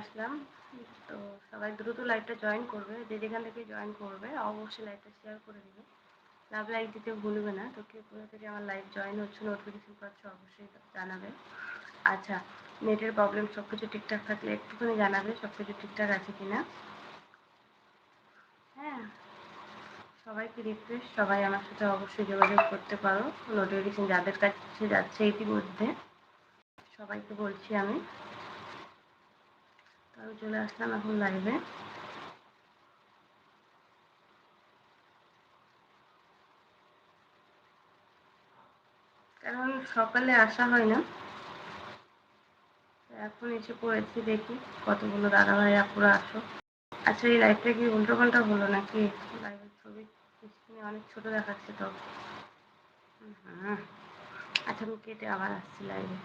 আসলাম। তো সবাই দ্রুত লাইভটা জয়েন করবে। যে যেখান থেকে জয়েন করবে, অবশ্যই লাইভটা শেয়ার করে দেবে। লাভ লাইক দিতে ভুলবে না। তো কেউ কোথা থেকে আমার লাইভ জয়েন হচ্ছে নোটিফিকেশন পাচ্ছ অবশ্যই জানাবে। আচ্ছা নেটের প্রবলেম সব কিছু ঠিকঠাক থাকলে একটুখানি জানাবে সব কিছু ঠিকঠাক আছে কি না হ্যাঁ সবাইকে রিকোয়েস্ট সবাই আমার সাথে অবশ্যই যোগাযোগ করতে পারো। নোটিফিকেশন যাদের কাছে যাচ্ছে ইতিমধ্যে, সবাইকে বলছি আমি। চলে আসলাম এখন লাইভে কারণ সকালে আসা হয় না। এখন এসে পড়েছি দেখি কতগুলো দাদা ভাই আপুরা আসো। আচ্ছা এই লাইভটা কি উল্টো পাল্টা হলো নাকি? লাইভের ছবি অনেক ছোট দেখাচ্ছে তো। হ্যাঁ আচ্ছা আমি কেটে আবার আসছি লাইভে